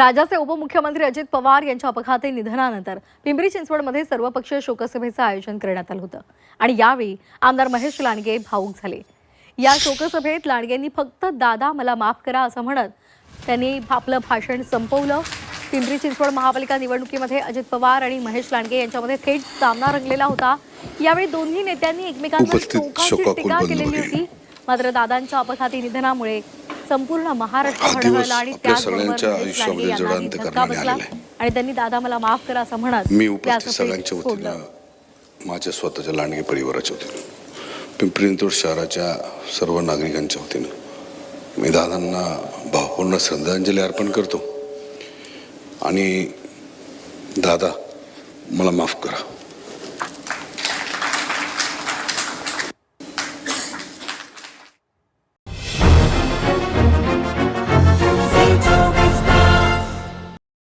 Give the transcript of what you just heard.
राज्याचे उपमुख्यमंत्री अजित पवार यांच्या अपघाती निधनानंतर पिंपरी चिंचवडमध्ये सर्वपक्षीय शोकसभेचं आयोजन करण्यात आलं होतं. आणि यावेळी आमदार महेश लांडगे भाऊक झाले. या शोकसभेत लांडगेंनी फक्त दादा मला माफ करा असं म्हणत त्यांनी आपलं भाषण संपवलं. पिंपरी चिंचवड महापालिका निवडणुकीमध्ये अजित पवार आणि महेश लांडगे यांच्यामध्ये थेट सामना रंगलेला होता. यावेळी दोन्ही नेत्यांनी एकमेकांवर टोकाची टीका केलेली. होती. मात्र दादांच्या अपघाती निधनामुळे संपूर्ण महाराष्ट्र आणि त्याचबरोबर बसला. आणि त्यांनी दादा मला माफ करा असं म्हणत मी सगळ्यांच्या. वतीनं माझ्या स्वतःच्या लांडगे परिवाराच्या वतीनं पिंपरी चिंचवड शहराच्या सर्व नागरिकांच्या वतीनं मी दादांना भावपूर्ण श्रद्धांजली अर्पण करतो आणि दादा मला माफ करा